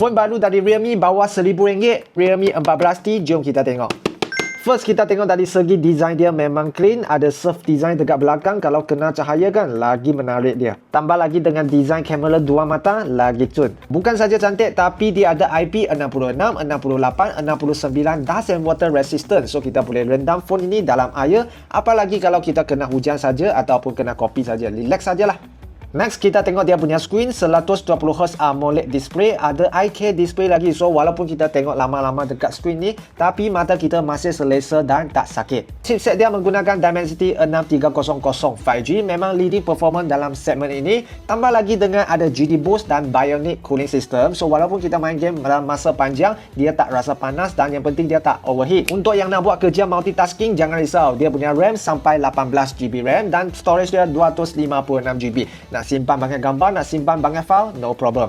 Phone baru dari Realme bawah RM1,000, Realme 14T, jom kita tengok. First kita tengok dari segi design dia memang clean, ada surf design dekat belakang kalau kena cahaya kan lagi menarik dia. Tambah lagi dengan design kamera dua mata lagi cun. Bukan saja cantik tapi dia ada IP66, 68, 69 dust and water resistant. So kita boleh rendam phone ini dalam air apalagi kalau kita kena hujan saja ataupun kena kopi saja. Relax sajalah. Next kita tengok dia punya screen. 120Hz AMOLED display. Ada IK display lagi. So walaupun kita tengok lama-lama dekat screen ni tapi mata kita masih selesa dan tak sakit. Chipset dia menggunakan Dimensity 6300 5G memang leading performance dalam segmen ini. Tambah lagi dengan ada GD Boost dan Bionic cooling system. So walaupun kita main game dalam masa panjang dia tak rasa panas dan yang penting dia tak overheat. Untuk yang nak buat kerja multitasking jangan risau. Dia punya RAM sampai 18GB RAM dan storage dia 256GB. Nak simpan banyak gambar, nak simpan banyak file, no problem.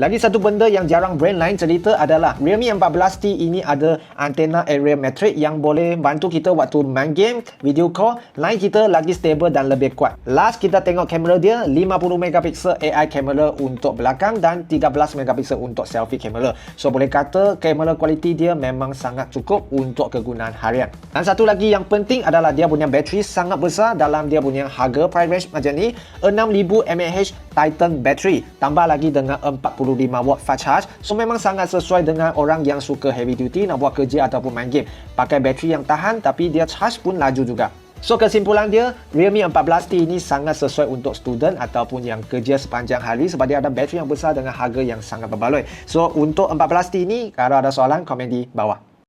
Lagi satu benda yang jarang brand lain cerita adalah Realme 14T ini ada antena area metric yang boleh bantu kita waktu main game, video call, line kita lagi stable dan lebih kuat. Last kita tengok kamera dia, 50MP AI kamera untuk belakang dan 13MP untuk selfie kamera. So boleh kata kamera kualiti dia memang sangat cukup untuk kegunaan harian. Dan satu lagi yang penting adalah dia punya bateri sangat besar dalam dia punya harga price range macam ni, 6000mAh Titan battery tambah lagi dengan 40 45 watt fast charge. So memang sangat sesuai dengan orang yang suka heavy duty nak buat kerja ataupun main game. Pakai bateri yang tahan tapi dia charge pun laju juga. So kesimpulan dia, Realme 14T ini sangat sesuai untuk student ataupun yang kerja sepanjang hari sebab dia ada bateri yang besar dengan harga yang sangat berbaloi. So untuk 14T ini, kalau ada soalan komen di bawah.